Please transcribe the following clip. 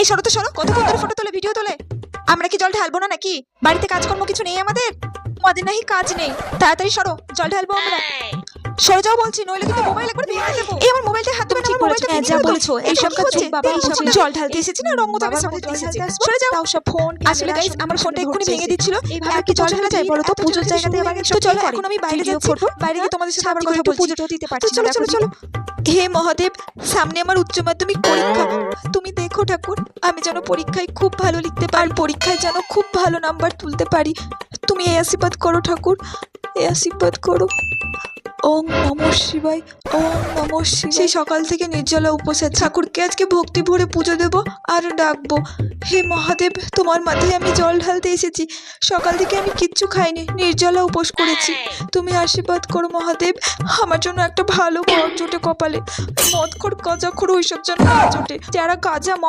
এই সরো তো সরো কতক্ষণ ধরে ফটো তোলে ভিডিও তোলে? আমরা কি জল ঢালবো না নাকি? বাড়িতে কাজকর্ম কিছু নেই আমাদের? আমাদের নাকি কাজ নেই। তাড়াতাড়ি সরো জল ঢালবো আমরা। সরে যাও বলছি নইলে কিন্তু মোবাইল একবার ভেঙে দেবো। এই আমার মোবাইলটা হাত দেবে না আমার মোবাইলটা ভেঙে যা দেবো বলেছ, এই সব কাজ চুপ বাবা, এই না। জল ঢালতে এসেছি না? রঙ্গ বলে সামনে এসেছি। সরে যাও। তাও সব ফোন আসলে গাইস আমার ফোনটা এক্ষুনি ভেঙে দিচ্ছিল। এইভাবে কি জল ঢালা যায় বলো তো? পুজোর জায়গাতে আবার একটু চলো এখন আমি বাইরে যাচ্ছি। করব। বাইরে গিয়ে তোমাদের সাথে আবার কথা বলছি। পুজোটাও দিতে পারছি চলো চলো চলো। হে মহাদেব, সামনে আমার উচ্চ মাধ্যমিক পরীক্ষা। তুমি দেখো ঠাকুর, আমি যেন পরীক্ষায় খুব ভালো লিখতে পারি পরীক্ষায় যেন খুব ভালো নাম্বার তুলতে পারি। তুমি এই আশীর্বাদ করো ঠাকুর, এই আশীর্বাদ করো। ওম নম শিবায়, ওম নম সেই সকাল থেকে নির্জলা উপোস ঠাকুরকে আজকে ভক্তি ভরে পুজো দেব আর ডাকবো। হে মহাদেব, তোমার মাথায় আমি জল ঢালতে এসেছি। সকাল থেকে আমি কিচ্ছু খাইনি, নির্জলা উপোস করেছি। তুমি আশীর্বাদ করো মহাদেব, আমার জন্য একটা ভালো বর জোটে কপালে। মদ খোর, গজা খোর, ওইসব যেন না জোটে। যারা গাঁজা মদ